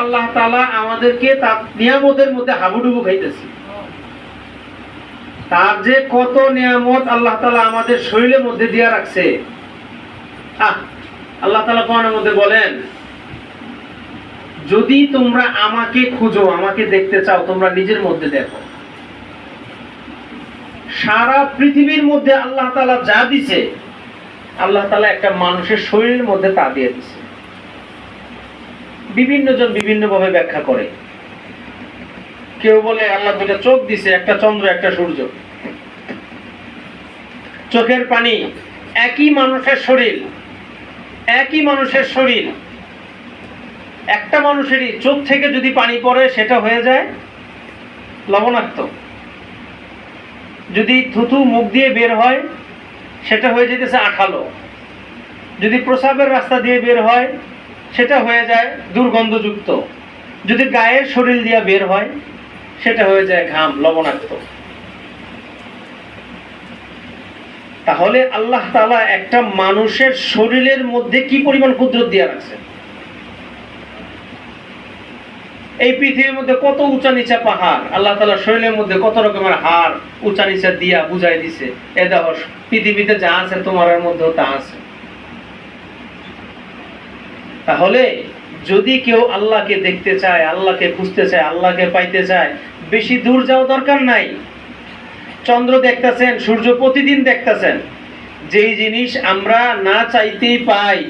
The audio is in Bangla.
আল্লাহ তালা আমাদেরকে তার নিয়ামতের মধ্যে হাবুডুবু খাইতেছি। তার যে কত নিয়ামত আল্লাহ তালা আমাদের শরীরের মধ্যে দিয়া রাখছে। আল্লাহ তালা কোরআনের মধ্যে বলেন, যদি তোমরা আমাকে খুঁজো, আমাকে দেখতে চাও, তোমরা নিজের মধ্যে দেখো। সারা পৃথিবীর মধ্যে আল্লাহ তালা যা দিছে, আল্লাহ তালা একটা মানুষের শরীরের মধ্যে তা দিয়ে দিছে। বিভিন্ন জন বিভিন্ন ভাবে ব্যাখ্যা করে। কেউ বলে আল্লাহ দুটা চোখ দিছে, একটা চন্দ্র, একটা সূর্য। চোখের পানি একই মানুষের শরীর, একই মানুষের শরীর। একটা মানুষেরই চোখ থেকে যদি পানি পড়ে, সেটা হয়ে যায় লবণাক্ত। যদি থুতু মুখ দিয়ে বের হয়, সেটা হয়ে যেতেছে আঠালো। যদি প্রসাবের রাস্তা দিয়ে বের হয় সেটা হয়ে যায় দুর্গন্ধযুক্ত। যদি গায়ের শরীর দিয়া বের হয়, সেটা হয়ে যায় ঘাম, লবণাক্ত। তাহলে আল্লাহ তালা একটা মানুষের শরীরের মধ্যে কি পরিমাণ কুদরত দিয়ে রাখছে এই পৃথিবীর মধ্যে কত উঁচা নিচা পাহাড়, আল্লাহ তালা শরীরের মধ্যে কত রকমের হাড় উঁচা নিচা দিয়া বুঝাই দিছে। এ দেখো, পৃথিবীতে যা আছে তোমার মধ্যেও তা আছে। তাহলে যদি কেউ আল্লাহকে দেখতে চায়, আল্লাহকে খুঁজতে চায়, আল্লাহকে পাইতে চায়, বেশি দূর যাওয়া দরকার নাই। চন্দ্র দেখতেছেন, সূর্য প্রতিদিন দেখতেছেন। যেই জিনিস আমরা না চাইতেই পাই